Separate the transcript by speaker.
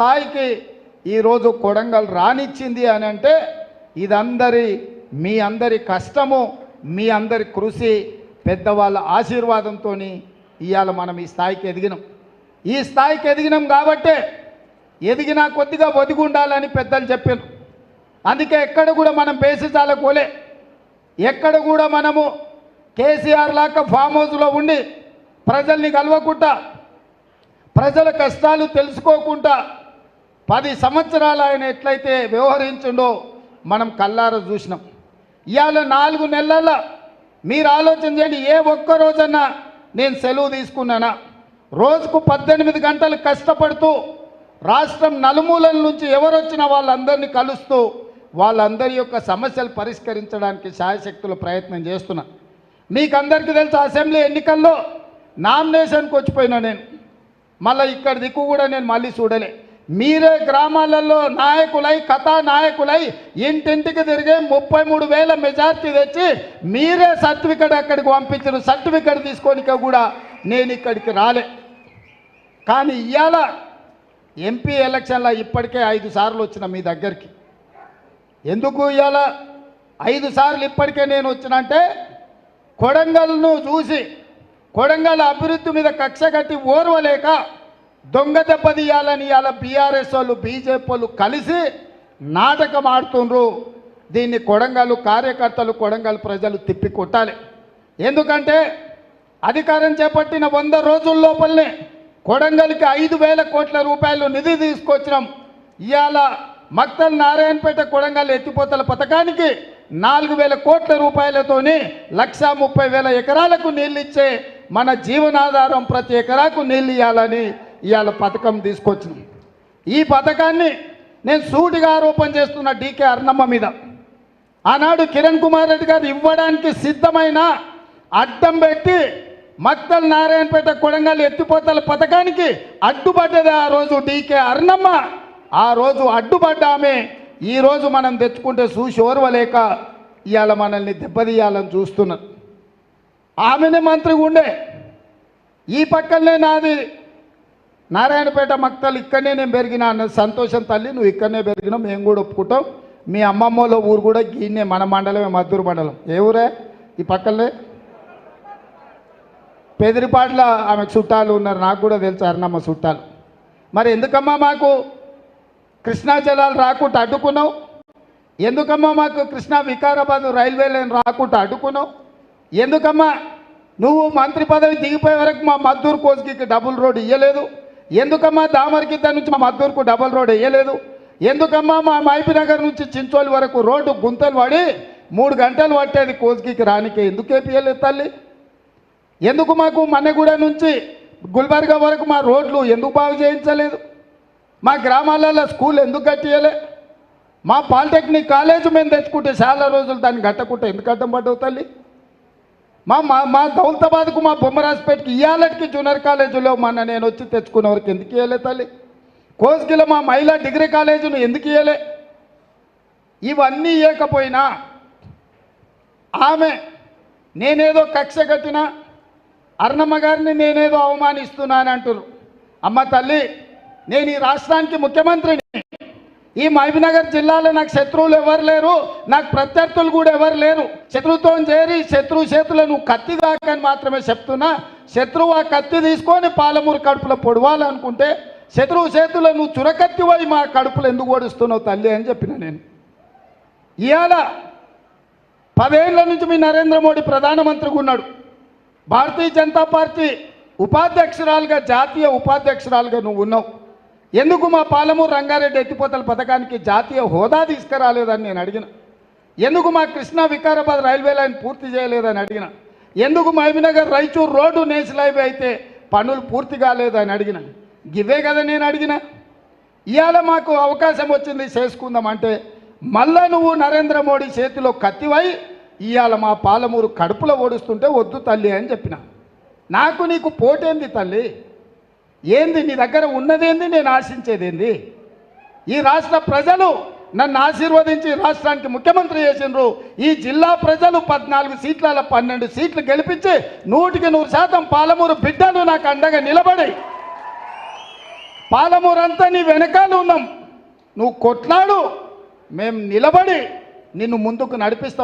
Speaker 1: స్థాయికి ఈరోజు కొడంగల్ రానిచ్చింది అని అంటే ఇదందరి మీ అందరి కష్టము మీ అందరి కృషి పెద్దవాళ్ళ ఆశీర్వాదంతో ఇవాళ మనం ఈ స్థాయికి ఎదిగినాం. ఈ స్థాయికి ఎదిగినాం కాబట్టే ఎదిగినా కొద్దిగా ఒదిగి ఉండాలని పెద్దలు చెప్పారు అందుకే ఎక్కడ కూడా మనం బేసిసాల కోలే. ఎక్కడ కూడా మనము కేసీఆర్ లాగా ఫామ్ హౌస్లో ఉండి ప్రజల్ని కలవకుండా ప్రజల కష్టాలు తెలుసుకోకుండా పది సంవత్సరాలు ఆయన ఎట్లయితే వ్యవహరించుండో మనం కల్లార చూసినాం. ఇవాళ నాలుగు నెలల మీరు ఆలోచన చేయండి ఏ ఒక్క రోజన్నా నేను సెలవు తీసుకున్నానా? రోజుకు పద్దెనిమిది గంటలు కష్టపడుతూ రాష్ట్రం నలుమూలల నుంచి ఎవరొచ్చినా వాళ్ళందరినీ కలుస్తూ వాళ్ళందరి యొక్క సమస్యలు పరిష్కరించడానికి శాయశక్తులు ప్రయత్నం చేస్తున్నా. మీకు అందరికీ తెలుసు అసెంబ్లీ ఎన్నికల్లో నామినేషన్కి వచ్చిపోయినా నేను. మళ్ళీ ఇక్కడ దిక్కు కూడా నేను మళ్ళీ చూడలే. మీరే గ్రామాలలో నాయకులై కథా నాయకులై ఇంటింటికి తిరిగి ముప్పై మూడు వేల మెజార్టీ తెచ్చి మీరే సర్టిఫికెట్ అక్కడికి పంపించిన సర్టిఫికెట్ తీసుకోనిక కూడా నేను ఇక్కడికి రాలే. కానీ ఇవాళ ఎంపీ ఎలక్షన్లో ఇప్పటికే ఐదు సార్లు వచ్చిన మీ దగ్గరికి. ఎందుకు ఇవాళ ఐదు సార్లు ఇప్పటికే నేను వచ్చినంటే కొడంగల్ను చూసి కొడంగల్ అభివృద్ధి మీద కక్ష కట్టి ఓర్వలేక దొంగ దెబ్బ తీయాలని ఇవాళ బీఆర్ఎస్ వాళ్ళు బీజేపీ వాళ్ళు కలిసి నాటకం ఆడుతుండ్రు. దీన్ని కొడంగల్ కార్యకర్తలు కొడంగల్ ప్రజలు తిప్పి కొట్టాలి ఎందుకంటే అధికారం చేపట్టిన వంద రోజుల లోపలనే కొడంగల్కి ఐదు వేల కోట్ల రూపాయలు నిధి తీసుకొచ్చినాం. ఇవాళ మక్తల్ నారాయణపేట కొడంగల్ ఎత్తిపోతల పథకానికి నాలుగు వేల కోట్ల రూపాయలతోని లక్ష ముప్పై వేల ఎకరాలకు నీళ్ళు ఇచ్చే మన జీవనాధారం ప్రతి ఎకరాకు నీళ్ళు ఇవ్వాలని ఇవాళ పథకం తీసుకొచ్చినాం. ఈ పథకాన్ని నేను సూటిగా ఆరోపణ చేస్తున్న డీకే అర్ణమ్మ మీద. ఆనాడు కిరణ్ కుమార్ రెడ్డి గారు ఇవ్వడానికి సిద్ధమైన అడ్డం పెట్టి మక్తల్ నారాయణపేట కొడంగల్ ఎత్తిపోతల పథకానికి అడ్డుపడ్డది ఆ రోజు డీకే అర్ణమ్మ. ఆ రోజు అడ్డుపడ్డ ఆమె. మనం తెచ్చుకుంటే చూసి ఓర్వలేక ఇవాళ మనల్ని దెబ్బతీయాలని చూస్తున్నారు. ఆమెనే మంత్రిగా ఉండే. ఈ పక్కనే నాది నారాయణపేట మక్తలు ఇక్కడనే నేను పెరిగినా అన్న సంతోషం తల్లి నువ్వు ఇక్కడనే పెరిగినావు మేము కూడా ఒప్పుకుంటాం. మీ అమ్మమ్మలో ఊరు కూడా గీనే మన మండలమే మద్దూరు మండలం. ఏ ఊరే? ఈ పక్కనే పెదిరిపాట్ల ఆమె చుట్టాలు ఉన్నారు నాకు కూడా తెలుసు అన్నమ్మ చుట్టాలు. మరి ఎందుకమ్మా మాకు కృష్ణా జలాలు రాకుండా అడ్డుకున్నావు? ఎందుకమ్మా మాకు కృష్ణా వికారాబాద్ రైల్వే లైన్ రాకుండా అడ్డుకున్నావు? ఎందుకమ్మా నువ్వు మంత్రి పదవి దిగిపోయే వరకు మా మద్దూరు కోసుకి డబుల్ రోడ్ ఇయ్యలేదు? ఎందుకమ్మా దామరకిద్ద నుంచి మా మద్దూరుకు డబల్ రోడ్ వేయలేదు? ఎందుకమ్మా మా మైపి నగర్ నుంచి చించోలి వరకు రోడ్డు గుంతలు పడి మూడు గంటలు పట్టేది కోసుకి రానికే ఎందుకు వేపియలేదు తల్లి? ఎందుకు మాకు మన్నెగూడ నుంచి గుల్బర్గా వరకు మా రోడ్లు ఎందుకు బాగు చేయించలేదు? మా గ్రామాలలో స్కూల్ ఎందుకు కట్టియలే? మా పాలిటెక్నిక్ కాలేజ్ మేము తెచ్చుకుంటే చాలా రోజులు దాన్ని కట్టకుంటే ఎందుకు అడ్డం పడ్డవు తల్లి? మా మా మా దౌలతాబాద్కు మా బొమ్మరాజపేటకి ఇయాలకి జూనియర్ కాలేజీలో మొన్న నేను వచ్చి తెచ్చుకున్న వరకు ఎందుకు ఇవ్వలే తల్లి? కోసుకిలో మా మహిళా డిగ్రీ కాలేజీను ఎందుకు ఇవ్వలే ఇవన్నీ ఇవ్వకపోయినా ఆమె నేనేదో కక్ష కట్టిన అర్ణమ్మ గారిని నేనేదో అవమానిస్తున్నాను అంటున్నారు అమ్మ తల్లి నేను ఈ రాష్ట్రానికి ముఖ్యమంత్రిని. ఈ మహబూబ్నగర్ జిల్లాలో నాకు శత్రువులు ఎవరు లేరు నాకు ప్రత్యర్థులు కూడా ఎవరు లేరు. శత్రుత్వం చేరి శత్రువు చేతులు నువ్వు కత్తి దాకని మాత్రమే చెప్తున్నా. శత్రువు ఆ కత్తి తీసుకొని పాలమూరు కడుపులో పొడవాలనుకుంటే శత్రువు చేతులను నువ్వు చురకత్తి పోయి మా కడుపులు ఎందుకు ఓడిస్తున్నావు తల్లి అని చెప్పిన నేను. ఇవాళ పదేళ్ళ నుంచి మీ నరేంద్ర మోడీ ప్రధానమంత్రిగా ఉన్నాడు. భారతీయ జనతా పార్టీ ఉపాధ్యక్షురాలుగా జాతీయ ఉపాధ్యక్షురాలుగా నువ్వు ఉన్నావు. ఎందుకు మా పాలమూరు రంగారెడ్డి ఎత్తిపోతల పథకానికి జాతీయ హోదా తీసుకురాలేదని నేను అడిగిన. ఎందుకు మా కృష్ణా వికారాబాద్ రైల్వే లైన్ పూర్తి చేయలేదని అడిగిన. ఎందుకు Mahabubnagar Raichur road national highway అయితే పనులు పూర్తి కాలేదని అడిగిన. ఇవే కదా నేను అడిగిన. ఇవాళ మాకు అవకాశం వచ్చింది చేసుకుందాం అంటే మళ్ళా నువ్వు నరేంద్ర మోడీ చేతిలో కత్తివై ఇవాళ మా పాలమూరు కడుపులో ఓడుస్తుంటే వద్దు తల్లి అని చెప్పిన. నాకు నీకు పోటేంది తల్లి? ఏంది నీ దగ్గర ఉన్నదేంది నేను ఆశించేదేంది? ఈ రాష్ట్ర ప్రజలు నన్ను ఆశీర్వదించి రాష్ట్రానికి ముఖ్యమంత్రి చేసినారు ఈ జిల్లా ప్రజలు పద్నాలుగు సీట్ల పన్నెండు సీట్లు గెలిపించి నూటికి నూరు శాతం పాలమూరు బిడ్డను నాకు అండగా నిలబడి. పాలమూరంతా నీ వెనకాల ఉన్నాం. నువ్వు కొట్లాడు మేము నిలబడి నిన్ను ముందుకు నడిపిస్తాం.